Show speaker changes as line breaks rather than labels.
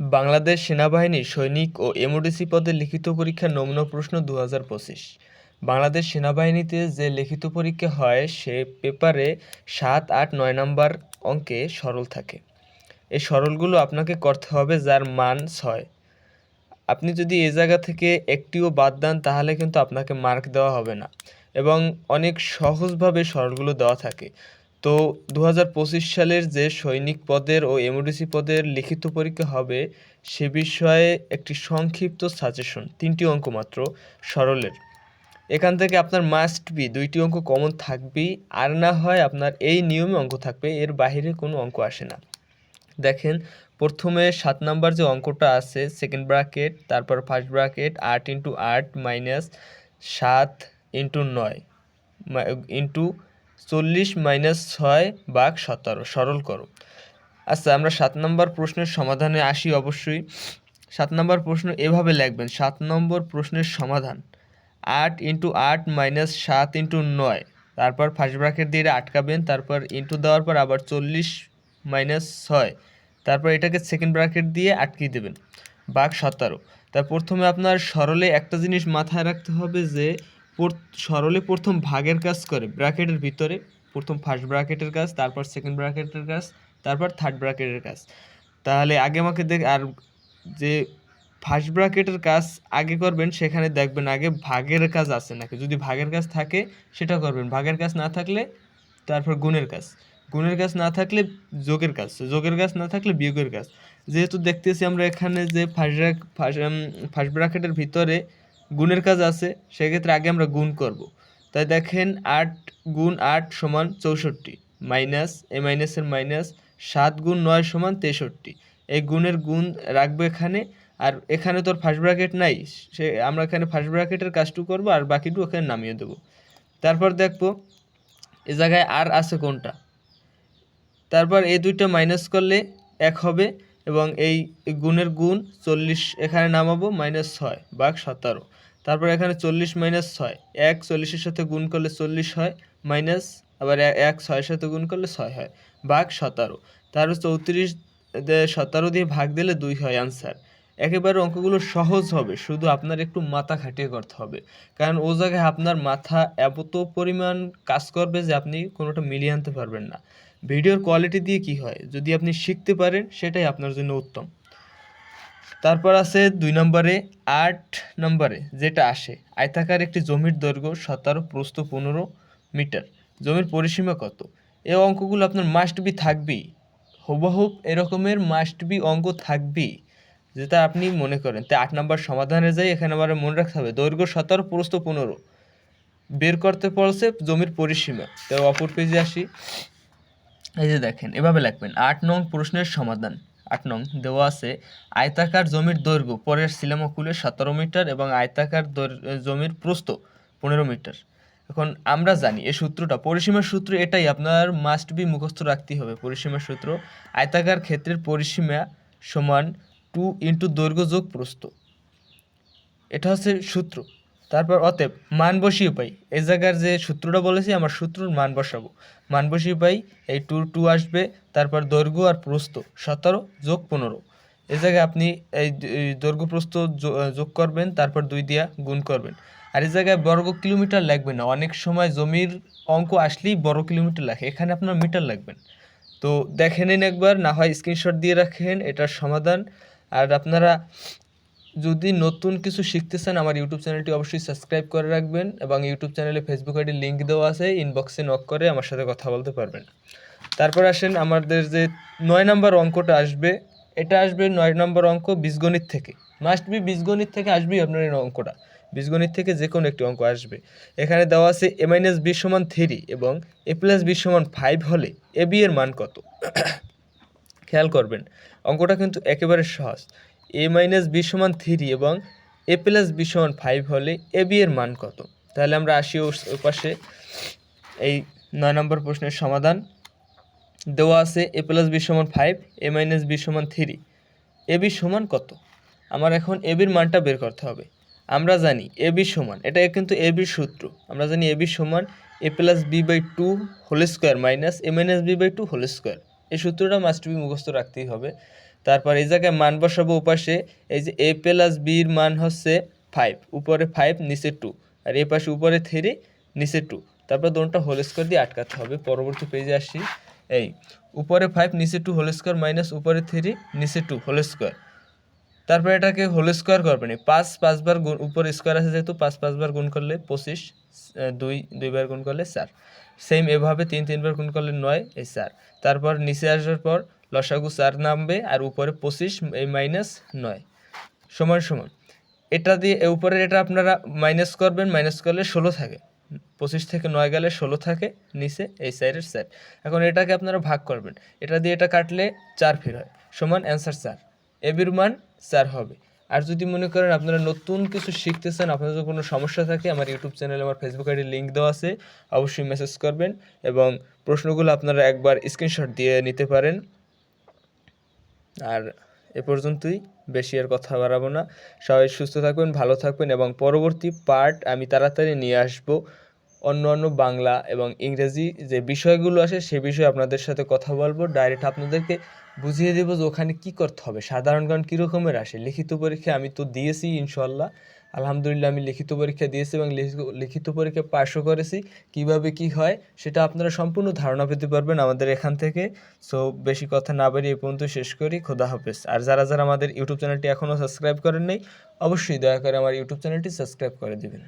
বাংলাদেশ সেনাবাহিনী সৈনিক ও এমওডিসি পদে লিখিত পরীক্ষার নমুনা প্রশ্ন দু হাজার পঁচিশ। বাংলাদেশ সেনাবাহিনীতে যে লিখিত পরীক্ষা হয়, সে পেপারে সাত আট নয় নাম্বার অঙ্কে সরল থাকে। এই সরলগুলো আপনাকে করতে হবে যার মান ছয়। আপনি যদি এ জায়গা থেকে একটিও বাদ দেন, তাহলে কিন্তু আপনাকে মার্ক দেওয়া হবে না। এবং অনেক সহজভাবে সরলগুলো দেওয়া থাকে। তো দু হাজার পঁচিশ সালের যে সৈনিক পদের ও এমওডিসি পদের লিখিত পরীক্ষা হবে, সে বিষয়ে একটি সংক্ষিপ্ত সাজেশন তিনটি অঙ্ক মাত্র, সরলের। এখান থেকে আপনার মাস্ট বি দুইটি অঙ্ক কমন থাকবেই, আর না হয় আপনার এই নিয়মে অঙ্ক থাকবে, এর বাইরে কোনো অঙ্ক আসে না। দেখেন, প্রথমে সাত নাম্বার যে অঙ্কটা আছে সেকেন্ড ব্র্যাকেট তারপর ফার্স্ট ব্র্যাকেট আট ইন্টু আট মাইনাস সাত ইন্টু নয় ইন্টু চল্লিশ মাইনাস ছয় বাঘ সতেরো। সরল করো। আচ্ছা আমরা সাত নম্বর প্রশ্নের সমাধানে আসি অবশ্যই। সাত নম্বর প্রশ্ন এভাবে লিখবেন, সাত নম্বর প্রশ্নের সমাধান, আট ইন্টু আট মাইনাস সাত ইন্টু নয়। তারপর ফার্স্ট ব্র্যাকেট দিয়ে আটকাবেন, তারপর ইন্টু দেওয়ার পর আবার চল্লিশ মাইনাস ছয়। তারপর এটাকে সেকেন্ড ব্র্যাকেট দিয়ে আটকিয়ে দেবেন বাঘ সতেরো। তার প্রথমে আপনার সরলে একটা জিনিস মাথায় রাখতে হবে যে সরলে প্রথম ভাগের কাজ করে, ব্র্যাকেটের ভিতরে, প্রথম ফার্স্ট ব্র্যাকেটের কাজ, তারপর সেকেন্ড ব্র্যাকেটের কাজ, তারপর থার্ড ব্র্যাকেটের কাজ। তাহলে আগে আমাকে দেখ, আর যে ফার্স্ট ব্র্যাকেটের কাজ আগে করবেন, সেখানে দেখবেন আগে ভাগের কাজ আছে নাকি। যদি ভাগের কাজ থাকে, সেটা করবেন। ভাগের কাজ না থাকলে, তারপর গুণের কাজ। গুণের কাজ না থাকলে, যোগের কাজ। যোগের কাজ না থাকলে, বিয়োগের কাজ। যেহেতু দেখতেছি আমরা এখানে যে ফার্স্ট ফার্স্ট ব্র্যাকেটের ভিতরে গুণের কাজ আছে, সেক্ষেত্রে আগে আমরা গুণ করব। তাই দেখেন আট গুণ আট সমান চৌষট্টি, মাইনাস এ মাইনাসের মাইনাস সাত গুণ নয় সমান তেষট্টি। এই গুণের গুণ রাখব এখানে, আর এখানে তোর ফার্স্ট ব্র্যাকেট নাই, সে আমরা এখানে ফার্স্ট ব্র্যাকেটের কাজটু করব আর বাকিটু ওখানে নামিয়ে দেবো। তারপর দেখব এ জায়গায় আর আছে কোনটা? তারপর এই দুইটা মাইনাস করলে এক হবে এবং এই গুণের গুণ চল্লিশ, এখানে নামাবো মাইনাস ছয় বাঘ সতেরো। তারপর এখানে চল্লিশ মাইনাস ছয়, এক চল্লিশের সাথে গুণ করলে চল্লিশ হয় মাইনাস আবার এক ছয়ের সাথে গুণ করলে ছয় হয় বাঘ সতেরো। তারপর চৌত্রিশ সতেরো দিয়ে ভাগ দিলে দুই হয় আনসার একেবারে অঙ্কগুলো সহজ হবে, শুধু আপনার একটু মাথা খাটিয়ে করতে হবে। কারণ ও জায়গায় আপনার মাথা এত পরিমাণ কাজ করবে যে আপনি কোনোটা মিলিয়ে আনতে পারবেন না। ভিডিওর কোয়ালিটি দিয়ে কি হয়? যদি আপনি শিখতে পারেন, সেটাই আপনার জন্য উত্তম। তারপর আছে দুই নম্বরে, আট নম্বরে, যেটা আসে। আয়তাকার একটি জমির দৈর্ঘ্য সতেরো, প্রস্থ পনেরো মিটার। জমির পরিসীমা কত? এই অঙ্কগুলো আপনার মাস্ট বি থাকবেই। হুবহুব এরকমের মাস্ট বি অঙ্ক থাকবেই। যেটা আপনি মনে করেন তাই আট নম্বর সমাধানে যাই, এখানে আবার মনে রাখতে হবে, দৈর্ঘ্য সতেরো, প্রস্থ পনেরো। বের করতে পড়ছে জমির পরিসীমা। তো অপর পেজে আসি। এই যে দেখেন, এভাবে লিখবেন, আট নং প্রশ্নের সমাধান। আট নং দেওয়া আছে, আয়তাকার জমির দৈর্ঘ্য, পরের সিলামকুলে সতেরো মিটার এবং আয়তাকার জমির প্রস্থ পনেরো মিটার। এখন আমরা জানি, এই সূত্রটা, পরিসীমার সূত্র এটাই, আপনার মাস্ট বি মুখস্থ রাখতেই হবে, পরিসীমার সূত্র। আয়তাকার ক্ষেত্রের পরিসীমা সমান টু ইন্টু দৈর্ঘ্য যোগ প্রস্থ। এটা হচ্ছে সূত্র। তারপর অতএব মান বসিয়ে পাই। এই জায়গার যে সূত্রটা বলেছি, আমার সূত্রর মান বসাবো। মান বসিয়ে পাই, এই টু টু আসবে, তারপর দৈর্ঘ্য আর প্রস্থ, সতেরো যোগ পনেরো। এ জায়গায় আপনি এই দৈর্ঘ্য, প্রস্থ যোগ করবেন, তারপর দুই দিয়া গুণ করবেন। আর এই জায়গায় বর্গ কিলোমিটার লাগবে না। অনেক সময় জমির অঙ্ক আসলেই বর্গ কিলোমিটার লাগে। এখানে আপনার মিটার লাগবেন তো দেখে নিন একবার, না হয় স্ক্রিনশট দিয়ে রাখেন, এটার সমাধান। আর আপনারা যদি নতুন কিছু শিখতে চান আমার ইউটিউব চ্যানেলটি অবশ্যই সাবস্ক্রাইব করে রাখবেন এবং ইউটিউব চ্যানেলে ফেসবুক আইডি লিঙ্ক দেওয়া আছে ইনবক্সে নক করে আমার সাথে কথা বলতে পারবেন। তারপর আসেন, আমাদের যে নয় নম্বর অঙ্কটা আসবে, এটা আসবে নয় নম্বর অঙ্ক বীজগণিত থেকে। মাস্ট বি বীজগণিত থেকে আসবেই আপনার এই অঙ্কটা। বীজগণিত থেকে যে কোনো একটি অঙ্ক আসবে। এখানে দেওয়া আছে এ মাইনাস বি সমান থ্রি এবং এ প্লাস বি সমান ফাইভ হলে এ বি এর মান কত? খেয়াল করবেন, অঙ্কটা কিন্তু একেবারে সহজ। এ মাইনাস বি সমান থ্রি এবং এ প্লাস বি সমান ফাইভ হলে এ বি এর মান কত? তাহলে আমরা আসি ওর পাশে। এই নয় নম্বর প্রশ্নের সমাধান। দেওয়া আছে এ প্লাস বি সমান ফাইভ এ মাইনাস বি সমান থ্রি এ বি সমান কত? আমার এখন এ বির মানটা বের করতে হবে। আমরা জানি এ বি সমান, এটা কিন্তু এ বির সূত্র। আমরা জানি এ বি সমান A plus B by two whole square minus A minus B by two whole square এই সূত্রটা মাস্ট বি মুখস্থ রাখতেই হবে। তারপর এই জায়গায় মান বসাবো উপাশে এই যে এ প্লাস বির মান হচ্ছে ফাইভ উপরে ফাইভ নিচে টু আর এ পাশে উপরে থ্রি নিচে টু তারপর দোনটা হোল স্কোয়ার দিয়ে আটকাতে হবে, পরবর্তী পেজে আসি। এই, উপরে ফাইভ নিচে টু হোল স্কোয়ার মাইনাস উপরে থ্রি নিচে টু হোল স্কোয়ার তারপরে এটাকে হোল স্কোয়ার করবেন পাঁচ পাঁচবার গুণ, উপর স্কোয়ার আছে যেহেতু, পাঁচ পাঁচবার গুণ করলে পঁচিশ দুই দুইবার গুণ করলে চার। সেম এভাবে তিন তিনবার গুণ করলে নয়, এই চার। তারপর নিচে আসার পর লসাগু চার নামবে আর উপরে পঁচিশ, এই মাইনাস নয়। সমান সমান। এটা দিয়ে উপরের এটা আপনারা মাইনাস করবেন মাইনাস করলে ষোলো থাকে। পঁচিশ থেকে নয় গেলে ষোলো থাকে, নিচে এই সাইডের সাইড এখন এটাকে আপনারা ভাগ করবেন। এটা দিয়ে এটা কাটলে চার ফির হয়। সমান অ্যান্সার চার। এবির মান চার হবে। আর যদি মনে করেন আপনারা নতুন কিছু শিখতে চান আপনাদের কোনো সমস্যা থাকে, আমার ইউটিউব চ্যানেলে আমার ফেসবুক আইডি লিঙ্ক দেওয়া আছে, অবশ্যই মেসেজ করবেন এবং প্রশ্নগুলো আপনারা একবার স্ক্রিনশট দিয়ে নিতে পারেন। আর এ পর্যন্তই, বেশি আর কথা বাড়াবো না। সবাই সুস্থ থাকবেন, ভালো থাকবেন এবং পরবর্তী পার্ট আমি তাড়াতাড়ি নিয়ে আসব। অন্য অন্য বাংলা এবং ইংরেজি যে বিষয়গুলো আসে সে বিষয়ে আপনাদের সাথে কথা বলব। ডাইরেক্ট আপনাদেরকে বুঝিয়ে দেবো যে ওখানে কী করতে হবে। সাধারণ জ্ঞান কী রকমের আসে? লিখিত পরীক্ষা আমি তো দিয়েছি ইনশাল্লাহ আলহামদুলিল্লাহ আমি লিখিত পরীক্ষা দিয়েছি এবং লিখিত পরীক্ষা পাশও করেছি। কীভাবে কি হয় সেটা আপনারা সম্পূর্ণ ধারণা পেতে পারবেন আমাদের এখান থেকে। সো, বেশি কথা না বাড়িয়ে এ পর্যন্ত শেষ করি। খোদা হাফেজ। আর যারা যারা আমাদের ইউটিউব চ্যানেলটি এখনও সাবস্ক্রাইব করেন নাই, অবশ্যই দয়া করে আমার ইউটিউব চ্যানেলটি সাবস্ক্রাইব করে দিবেন।